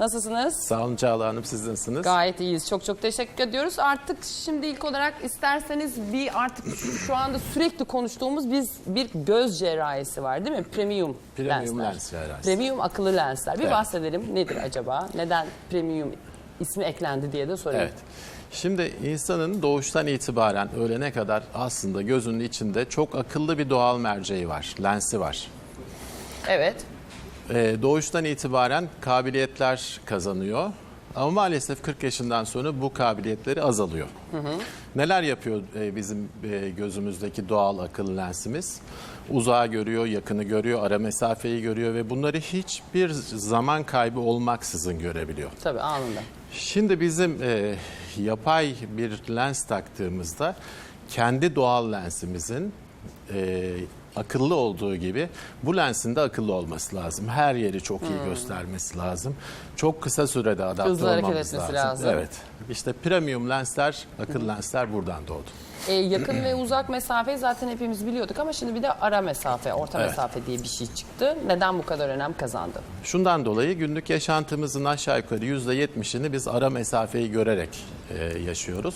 Nasılsınız? Sağ olun Çağla Hanım siz nasılsınız? Gayet iyiyiz. Çok çok teşekkür ediyoruz. Artık şimdi ilk olarak isterseniz bir artık şu- şu anda sürekli konuştuğumuz biz bir göz cerrahisi var değil mi? Premium, Premium lensler. lens cerrahisi. Premium akıllı lensler. Bir Evet. bahsedelim nedir acaba? Neden premium ismi eklendi diye de sorayım. Evet. Şimdi insanın doğuştan itibaren ölene kadar aslında gözünün içinde çok akıllı bir doğal merceği var, lensi var. Evet. Ee, doğuştan itibaren kabiliyetler kazanıyor. Ama maalesef 40 yaşından sonra bu kabiliyetleri azalıyor. Neler yapıyor e, bizim e, gözümüzdeki doğal akıllı lensimiz? Uzağı görüyor, yakını görüyor, ara mesafeyi görüyor ve bunları hiçbir zaman kaybı olmaksızın görebiliyor. Tabii anında. Şimdi bizim e, yapay bir lens taktığımızda kendi doğal lensimizin akıllı olduğu gibi bu lensin de akıllı olması lazım. Her yeri çok iyi göstermesi lazım. Çok kısa sürede adapte Hmm. Hızlı hareket olmamız etmesi lazım. lazım. Evet. İşte premium lensler, akıllı lensler buradan doğdu. Ee, yakın ve uzak mesafeyi zaten hepimiz biliyorduk ama şimdi bir de ara mesafe, orta Evet. mesafe diye bir şey çıktı. Neden bu kadar önem kazandı? Şundan dolayı günlük yaşantımızın aşağı yukarı %70'ini biz ara mesafeyi görerek e, yaşıyoruz.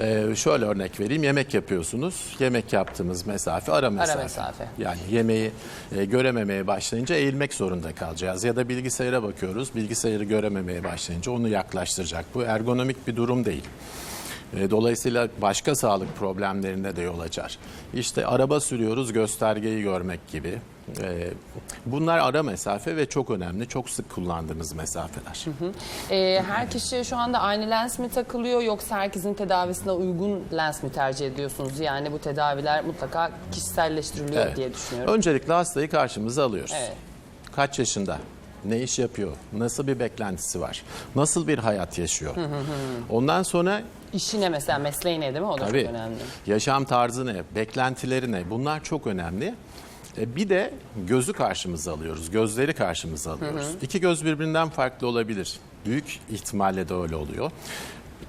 E, şöyle örnek vereyim. Yemek yapıyorsunuz. Yemek yaptığımız mesafe ara mesafe. mesafe. Yani yemeği e, görememeye başlayınca eğilmek zorunda kalacağız. Ya da bilgisayara bakıyoruz. Bilgisayarı görememeye başlayınca onu yaklaştıracak. Bu ergonomik bir durum değil. Dolayısıyla başka sağlık problemlerine de yol açar. İşte araba sürüyoruz göstergeyi görmek gibi. E, Bunlar ara mesafe ve çok önemli, çok sık kullandığımız mesafeler. Ee, her kişiye şu anda aynı lens mi takılıyor yoksa herkesin tedavisine uygun lens mi tercih ediyorsunuz? Yani bu tedaviler mutlaka kişiselleştiriliyor Evet. diye düşünüyorum. Öncelikle hastayı karşımıza alıyoruz. Evet. Kaç yaşında? Ne iş yapıyor? Nasıl bir beklentisi var? Nasıl bir hayat yaşıyor? Ondan sonra İşine mesela mesleğine değil mi? O da Tabii. çok önemli. Yaşam tarzı ne? Beklentileri ne? Bunlar çok önemli. Bir de gözü karşımıza alıyoruz. Gözleri karşımıza alıyoruz. İki göz birbirinden farklı olabilir. Büyük ihtimalle de öyle oluyor.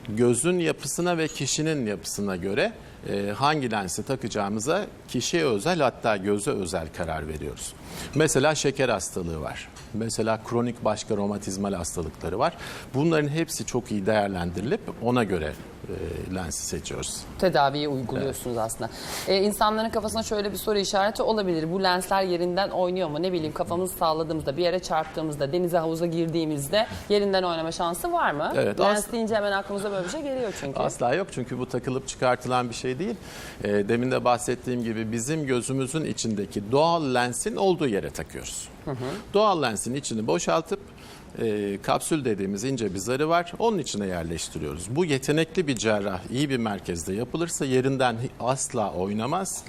Gözün yapısına ve kişinin yapısına göre e, hangi lensi takacağımıza kişiye özel hatta göze özel karar veriyoruz. Mesela şeker hastalığı var. Mesela kronik başka romatizmal hastalıkları var. Bunların hepsi çok iyi değerlendirilip ona göre e, lensi seçiyoruz. Tedaviyi uyguluyorsunuz aslında. Ee, insanların kafasına şöyle bir soru işareti olabilir. Bu lensler yerinden oynuyor mu? Ne bileyim kafamızı sağladığımızda, bir yere çarptığımızda, denize havuza girdiğimizde yerinden oynama şansı var mı? Evet, Lens deyince hemen aklımıza böyle bir şey geliyor çünkü. Asla yok çünkü bu takılıp çıkartılan bir şey değil. E, demin de bahsettiğim gibi bizim gözümüzün içindeki doğal lensin olduğu yere takıyoruz. Doğal lensin içini boşaltıp e, kapsül dediğimiz ince bir zarı var. Onun içine yerleştiriyoruz. Bu yetenekli bir cerrah iyi bir merkezde yapılırsa yerinden asla oynamaz.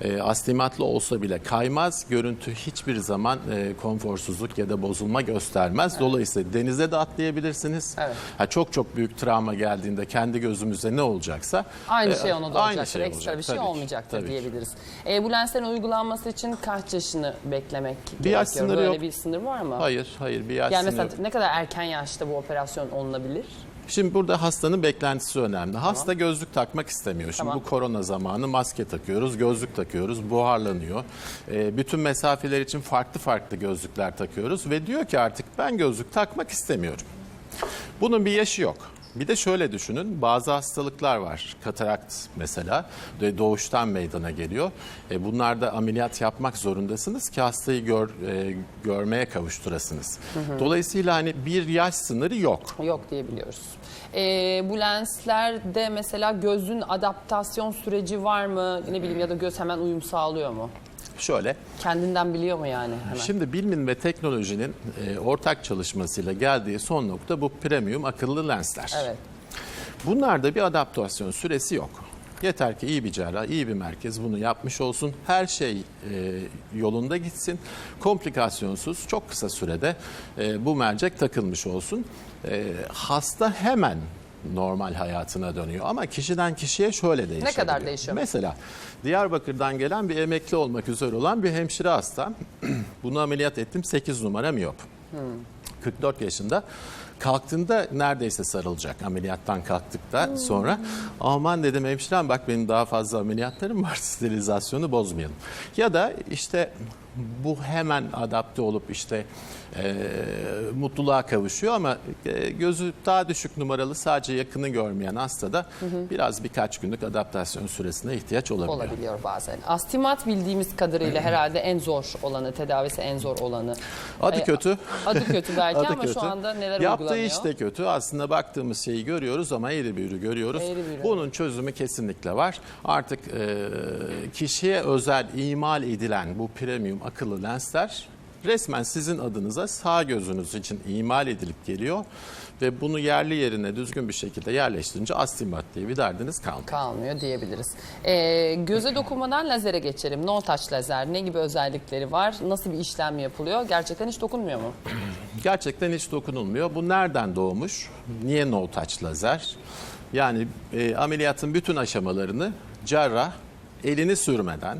E, astigmatlı olsa bile kaymaz. Görüntü hiçbir zaman e, konforsuzluk ya da bozulma göstermez. Dolayısıyla denize de atlayabilirsiniz. Evet. Ha, çok çok büyük travma geldiğinde kendi gözümüzde ne olacaksa Aynı e, şey ona da olacaktır. şey Ekstra olacak. bir şey Tabii olmayacaktır tabii diyebiliriz. Ee, bu lenslerin uygulanması için kaç yaşını beklemek Bir yaş gerekiyor? sınırı Böyle yok. bir sınır var mı? Hayır, hayır bir yaş Yani sınırı mesela ne kadar erken yaşta bu operasyon olunabilir? Şimdi burada hastanın beklentisi önemli. Hasta gözlük takmak istemiyor. Şimdi Tamam. bu korona zamanı maske takıyoruz, gözlük takıyoruz, buharlanıyor. Ee, bütün mesafeler için farklı farklı gözlükler takıyoruz ve diyor ki artık ben gözlük takmak istemiyorum. Bunun bir yaşı yok. Bir de şöyle düşünün, bazı hastalıklar var. Katarakt mesela doğuştan meydana geliyor. E, bunlarda ameliyat yapmak zorundasınız ki hastayı gör, e, görmeye kavuşturasınız. Dolayısıyla hani bir yaş sınırı yok. Yok diyebiliyoruz. Ee, bu lenslerde mesela gözün adaptasyon süreci var mı? Ne bileyim ya da göz hemen uyum sağlıyor mu? Şöyle, Kendinden biliyor mu yani hemen? Şimdi bilimin ve teknolojinin e, ortak çalışmasıyla geldiği son nokta bu premium akıllı lensler. Evet. Bunlarda bir adaptasyon süresi yok. Yeter ki iyi bir cerrah, iyi bir merkez bunu yapmış olsun. Her şey e, yolunda gitsin. Komplikasyonsuz, çok kısa sürede e, bu mercek takılmış olsun. E, hasta hemen normal hayatına dönüyor. Ama kişiden kişiye şöyle değişiyor. kadar değişiyor? Mesela Diyarbakır'dan gelen bir emekli olmak üzere olan bir hemşire hasta. Bunu ameliyat ettim 8 numara miyop. 44 yaşında. Kalktığında neredeyse sarılacak ameliyattan kalktıkta sonra. Aman dedim hemşirem bak benim daha fazla ameliyatlarım var sterilizasyonu bozmayalım. Ya da işte bu hemen adapte olup işte e, mutluluğa kavuşuyor ama e, gözü daha düşük numaralı sadece yakını görmeyen hastada biraz birkaç günlük adaptasyon süresine ihtiyaç olabiliyor. olabiliyor bazen. Astimat bildiğimiz kadarıyla herhalde en zor olanı, tedavisi en zor olanı. Adı Ay, kötü. Adı kötü belki Adı ama kötü. şu anda neler Yaptığı uygulanıyor? iş de kötü. Aslında baktığımız şeyi görüyoruz ama eğri büğrü görüyoruz. Eğri büğrü. Bunun çözümü kesinlikle var. Artık e, kişiye özel imal edilen bu premium akıllı lensler resmen sizin adınıza sağ gözünüz için imal edilip geliyor. Ve bunu yerli yerine düzgün bir şekilde yerleştirince astigmat diye bir derdiniz kalmıyor. kalmıyor diyebiliriz. Ee, göze dokunmadan lazere geçelim. No touch lazer ne gibi özellikleri var? Nasıl bir işlem yapılıyor? Gerçekten hiç dokunmuyor mu? Gerçekten hiç dokunulmuyor. Bu nereden doğmuş? Niye no touch lazer? Yani e, ameliyatın bütün aşamalarını cerrah elini sürmeden,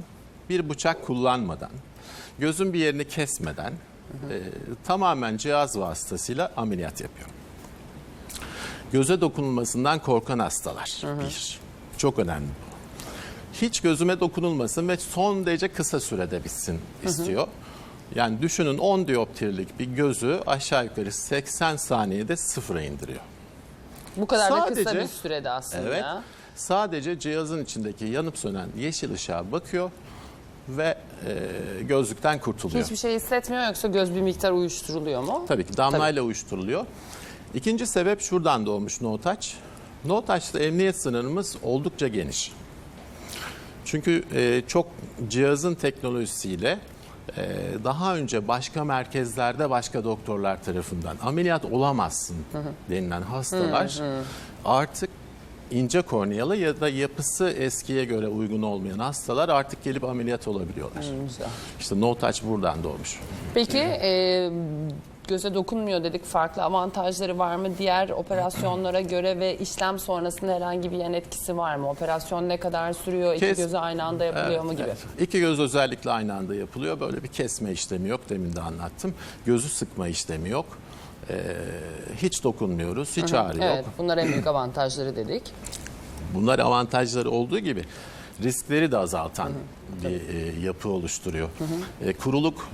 bir bıçak kullanmadan, gözün bir yerini kesmeden e, tamamen cihaz vasıtasıyla ameliyat yapıyor. Göze dokunulmasından korkan hastalar. Bir. Çok önemli bu. Hiç gözüme dokunulmasın ve son derece kısa sürede bitsin istiyor. Yani düşünün 10 dioptrilik bir gözü aşağı yukarı 80 saniyede sıfıra indiriyor. Bu kadar da kısa Sadece- bir sürede aslında. Evet. Sadece cihazın içindeki yanıp sönen yeşil ışığa bakıyor ve e, gözlükten kurtuluyor. Hiçbir şey hissetmiyor yoksa göz bir miktar uyuşturuluyor mu? Tabii ki damlayla uyuşturuluyor. İkinci sebep şuradan doğmuş no touch. No touch'ta emniyet sınırımız oldukça geniş. Çünkü e, çok cihazın teknolojisiyle e, daha önce başka merkezlerde başka doktorlar tarafından ameliyat olamazsın denilen hastalar artık ince kornealı ya da yapısı eskiye göre uygun olmayan hastalar artık gelip ameliyat olabiliyorlar. Güzel. İşte no touch buradan doğmuş. Peki e, göze dokunmuyor dedik. Farklı avantajları var mı? Diğer operasyonlara göre ve işlem sonrasında herhangi bir yan etkisi var mı? Operasyon ne kadar sürüyor? İki Kes- gözü aynı anda yapılıyor mu gibi? Evet. İki göz özellikle aynı anda yapılıyor. Böyle bir kesme işlemi yok. Demin de anlattım. Gözü sıkma işlemi yok. Ee, hiç dokunmuyoruz. Hiç ağrı Evet, yok. bunlar en büyük avantajları dedik. Bunlar avantajları olduğu gibi riskleri de azaltan bir e, yapı oluşturuyor. E, kuruluk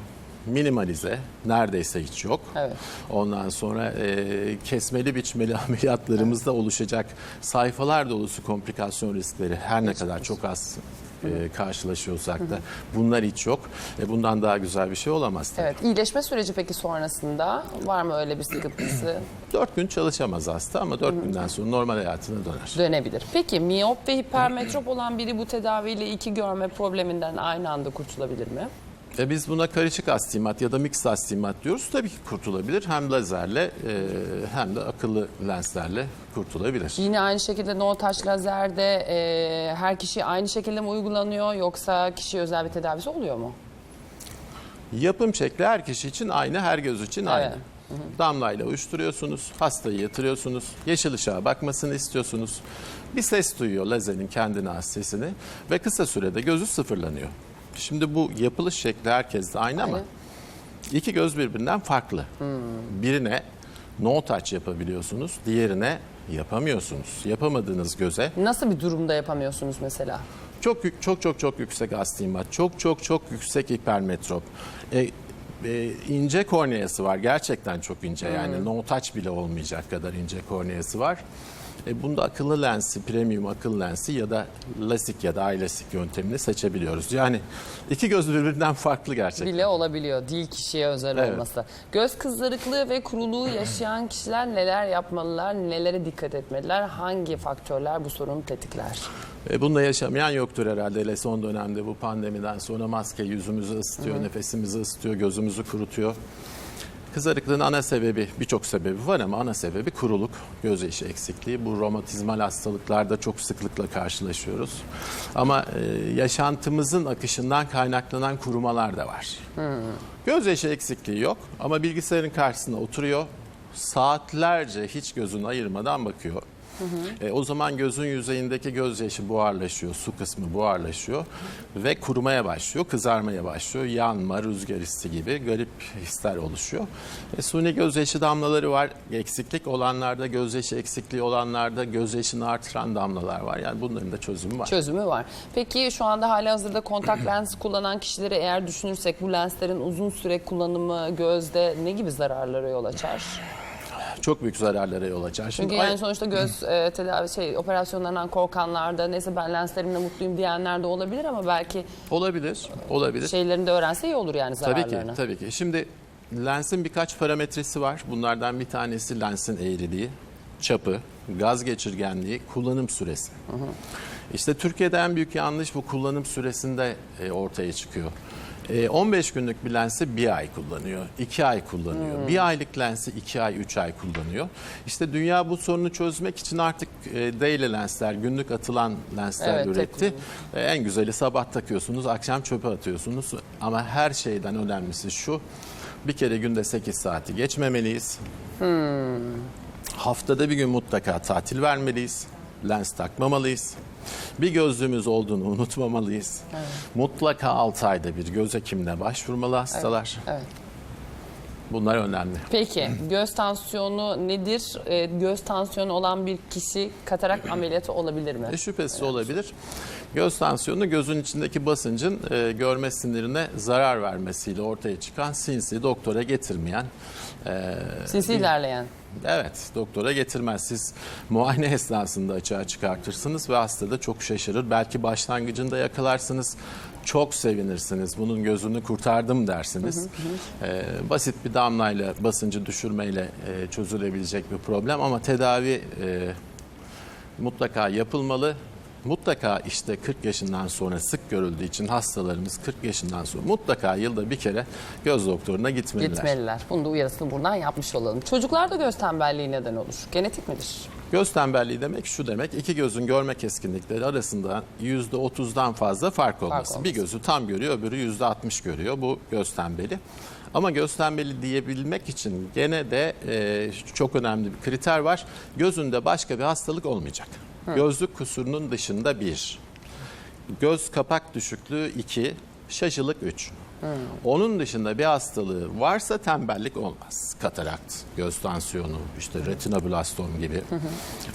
minimalize, neredeyse hiç yok. Evet. Ondan sonra e, kesmeli biçmeli ameliyatlarımızda oluşacak sayfalar dolusu komplikasyon riskleri her ne kadar çok az e, karşılaşıyorsak da bunlar hiç yok. E, bundan daha güzel bir şey olamaz tabii. Evet, iyileşme süreci peki sonrasında var mı öyle bir sıkıntısı? Dört gün çalışamaz hasta ama dört günden sonra normal hayatına döner. Dönebilir. Peki miyop ve hipermetrop olan biri bu tedaviyle iki görme probleminden aynı anda kurtulabilir mi? E biz buna karışık astigmat ya da mix astigmat diyoruz. Tabii ki kurtulabilir. Hem lazerle e, hem de akıllı lenslerle kurtulabilir. Yine aynı şekilde no touch lazerde e, her kişi aynı şekilde mi uygulanıyor yoksa kişiye özel bir tedavisi oluyor mu? Yapım şekli her kişi için aynı, her göz için aynı. Evet. Damlayla uyuşturuyorsunuz, hastayı yatırıyorsunuz, yeşil ışığa bakmasını istiyorsunuz. Bir ses duyuyor lazerin kendine has sesini ve kısa sürede gözü sıfırlanıyor. Şimdi bu yapılış şekli herkeste aynı, ama iki göz birbirinden farklı. Birine no touch yapabiliyorsunuz, diğerine yapamıyorsunuz. Yapamadığınız göze Nasıl bir durumda yapamıyorsunuz mesela? çok çok çok çok yüksek astigmat, çok çok çok yüksek hipermetrop. E, e, ince korneası var. Gerçekten çok ince yani no touch bile olmayacak kadar ince korneası var. E, bunda akıllı lensi, premium akıllı lensi ya da lasik ya da iLasik yöntemini seçebiliyoruz. Yani iki göz birbirinden farklı gerçekten. Bile olabiliyor. Değil kişiye özel Evet. olması. Göz kızarıklığı ve kuruluğu yaşayan kişiler neler yapmalılar, nelere dikkat etmeliler, hangi faktörler bu sorunu tetikler? E, Bununla yaşamayan yoktur herhalde. Hele son dönemde bu pandemiden sonra maske yüzümüzü ısıtıyor, nefesimizi ısıtıyor, gözümüzü kurutuyor. Kızarıklığın ana sebebi, birçok sebebi var ama ana sebebi kuruluk, göz yaşı eksikliği. Bu romatizmal hastalıklarda çok sıklıkla karşılaşıyoruz. Ama e, yaşantımızın akışından kaynaklanan kurumalar da var. Göz yaşı eksikliği yok ama bilgisayarın karşısına oturuyor. Saatlerce hiç gözünü ayırmadan bakıyor. E, o zaman gözün yüzeyindeki gözyaşı buharlaşıyor, su kısmı buharlaşıyor ve kurumaya başlıyor, kızarmaya başlıyor. Yanma, rüzgar hissi gibi garip hisler oluşuyor. E, suni gözyaşı damlaları var. Eksiklik olanlarda, gözyaşı eksikliği olanlarda gözyaşını artıran damlalar var. Yani bunların da çözümü var. Çözümü var. Peki şu anda hali hazırda kontak lens kullanan kişileri eğer düşünürsek bu lenslerin uzun süre kullanımı gözde ne gibi zararlara yol açar? Çok büyük zararlara yol açar. Şimdi Çünkü yani sonuçta göz e, tedavi şey operasyonlarından korkanlar da neyse ben lenslerimle mutluyum diyenler de olabilir ama belki olabilir, olabilir. şeylerini de öğrense iyi olur yani Tabii ki, zararlarını. tabii ki. Şimdi lensin birkaç parametresi var. Bunlardan bir tanesi lensin eğriliği, çapı, gaz geçirgenliği, kullanım süresi. İşte Türkiye'de en büyük yanlış bu kullanım süresinde e, ortaya çıkıyor. E, 15 günlük bir lensi bir ay kullanıyor, iki ay kullanıyor. Bir aylık lensi iki ay, üç ay kullanıyor. İşte dünya bu sorunu çözmek için artık e, daily lensler, günlük atılan lensler Evet, üretti. E, En güzeli sabah takıyorsunuz, akşam çöpe atıyorsunuz. Ama her şeyden önemlisi şu, bir kere günde 8 saati geçmemeliyiz. Haftada bir gün mutlaka tatil vermeliyiz. Lens takmamalıyız. Bir gözlüğümüz olduğunu unutmamalıyız. Mutlaka 6 ayda bir göz hekimine başvurmalı hastalar. Evet. Bunlar önemli. Peki göz tansiyonu nedir? E, göz tansiyonu olan bir kişi katarak ameliyatı olabilir mi? E, şüphesiz olabilir. Göz tansiyonu gözün içindeki basıncın e, görme sinirine zarar vermesiyle ortaya çıkan sinsi doktora getirmeyen e, Sinsi ilerleyen. Evet, doktora getirmez. Siz muayene esnasında açığa çıkartırsınız ve hasta da çok şaşırır. Belki başlangıcında yakalarsınız, çok sevinirsiniz. Bunun gözünü kurtardım dersiniz. Ee, basit bir damlayla, basıncı düşürmeyle e, çözülebilecek bir problem ama tedavi e, mutlaka yapılmalı. Mutlaka işte 40 yaşından sonra sık görüldüğü için hastalarımız 40 yaşından sonra mutlaka yılda bir kere göz doktoruna gitmeliler. Gitmeliler. Bunu da uyarısını buradan yapmış olalım. Çocuklarda göz tembelliği neden olur? Genetik midir? Göz tembelliği demek şu demek, iki gözün görme keskinlikleri arasında %30'dan fazla fark olması. olması. Bir gözü tam görüyor, öbürü %60 görüyor. Bu göz tembeli. Ama göz tembeli diyebilmek için gene de e, çok önemli bir kriter var. Gözünde başka bir hastalık olmayacak. Gözlük kusurunun dışında bir. Göz kapak düşüklüğü 2, şaşılık 3. Onun dışında bir hastalığı varsa tembellik olmaz. Katarakt, göz tansiyonu, işte retinoblastom gibi.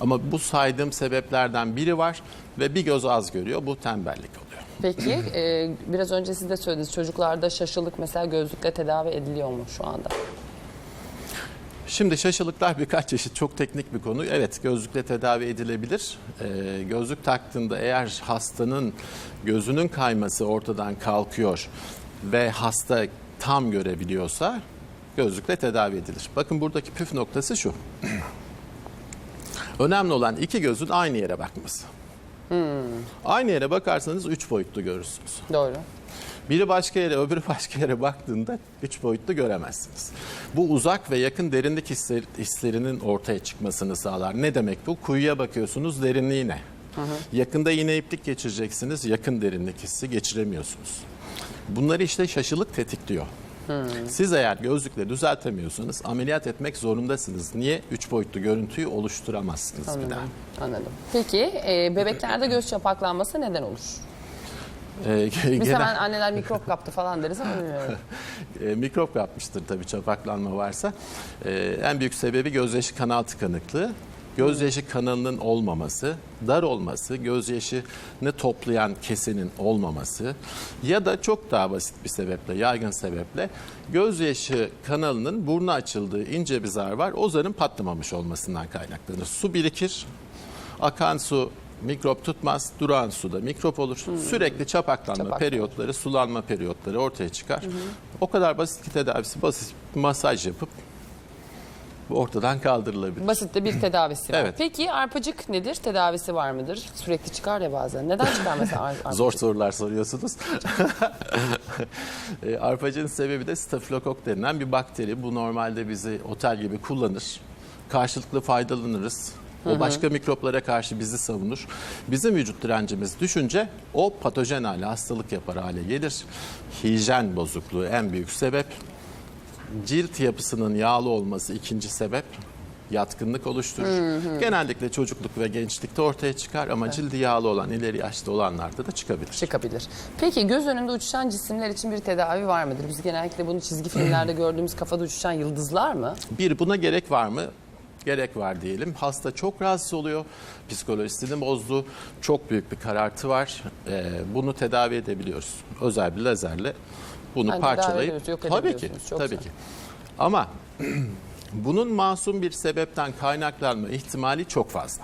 Ama bu saydığım sebeplerden biri var ve bir göz az görüyor. Bu tembellik oluyor. Peki e, biraz önce siz de söylediniz çocuklarda şaşılık mesela gözlükle tedavi ediliyor mu şu anda? Şimdi şaşılıklar birkaç çeşit çok teknik bir konu. Evet gözlükle tedavi edilebilir. Ee, gözlük taktığında eğer hastanın gözünün kayması ortadan kalkıyor ve hasta tam görebiliyorsa gözlükle tedavi edilir. Bakın buradaki püf noktası şu. Önemli olan iki gözün aynı yere bakması. Aynı yere bakarsanız üç boyutlu görürsünüz. Doğru. Biri başka yere, öbürü başka yere baktığında üç boyutlu göremezsiniz. Bu uzak ve yakın derinlik hisler- hislerinin ortaya çıkmasını sağlar. Ne demek bu? Kuyuya bakıyorsunuz, derinliği ne? Yakında iğne iplik geçireceksiniz, yakın derinlik hissi geçiremiyorsunuz. Bunları işte şaşılık tetikliyor. Siz eğer gözlükle düzeltemiyorsanız ameliyat etmek zorundasınız. Niye? Üç boyutlu görüntüyü oluşturamazsınız bir daha. Anladım. Anladım. Peki e, bebeklerde göz çapaklanması neden olur? Ee, Biz genel- hemen anneler mikrop kaptı falan deriz ama bilmiyorum. E, mikrop yapmıştır tabii çapaklanma varsa. E, en büyük sebebi gözyaşı kanal tıkanıklığı. Gözyaşı kanalının olmaması, dar olması, gözyaşını toplayan kesenin olmaması ya da çok daha basit bir sebeple, yaygın sebeple gözyaşı kanalının burnu açıldığı ince bir zar var. O zarın patlamamış olmasından kaynaklanır. Su birikir, akan su mikrop tutmaz, duran suda mikrop olur. Sürekli çapaklanma Çapaklanma. periyotları, sulanma periyotları ortaya çıkar. O kadar basit ki tedavisi basit masaj yapıp ortadan kaldırılabilir. Basit de bir tedavisi var. Evet. Peki arpacık nedir? Tedavisi var mıdır? Sürekli çıkar ya bazen. Neden çıkar mesela ar- arpacık? Zor sorular soruyorsunuz. E, Arpacığın sebebi de stafilokok denilen bir bakteri. Bu normalde bizi otel gibi kullanır. Karşılıklı faydalanırız. O başka mikroplara karşı bizi savunur. Bizim vücut direncimiz düşünce o patojen hale, hastalık yapar hale gelir. Hijyen bozukluğu en büyük sebep. Cilt yapısının yağlı olması ikinci sebep. yatkınlık oluşturur. Genellikle çocukluk ve gençlikte ortaya çıkar ama cildi yağlı olan ileri yaşta olanlarda da çıkabilir. çıkabilir. Peki göz önünde uçuşan cisimler için bir tedavi var mıdır? Biz genellikle bunu çizgi filmlerde gördüğümüz kafada uçuşan yıldızlar mı? Bir buna gerek var mı? Gerek var diyelim. Hasta çok rahatsız oluyor. Psikolojisini bozdu. Çok büyük bir karartı var. Ee, bunu tedavi edebiliyoruz. Özel bir lazerle bunu Yani parçalayıp ediyoruz, tabii ki. Çok tabii güzel. ki. Ama bunun masum bir sebepten kaynaklanma ihtimali çok fazla.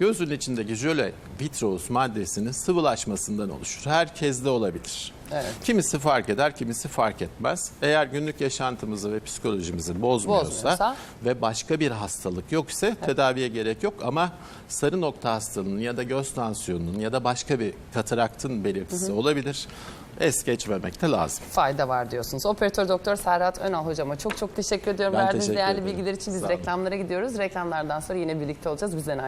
Gözün içindeki jöle vitreous maddesinin sıvılaşmasından oluşur. Herkeste olabilir. Evet. Kimisi fark eder, kimisi fark etmez. Eğer günlük yaşantımızı ve psikolojimizi bozmuyorsa, Bozmuyorsa. ve başka bir hastalık yok ise tedaviye gerek yok ama sarı nokta hastalığının ya da göz tansiyonunun ya da başka bir kataraktın belirtisi olabilir. Es geçmemek de lazım. Fayda var diyorsunuz. Operatör Doktor Serhat Önal hocama çok çok teşekkür ediyorum. Ben Verdiğiniz teşekkür değerli ederim. bilgiler için biz reklamlara gidiyoruz. Reklamlardan sonra yine birlikte olacağız. Bizden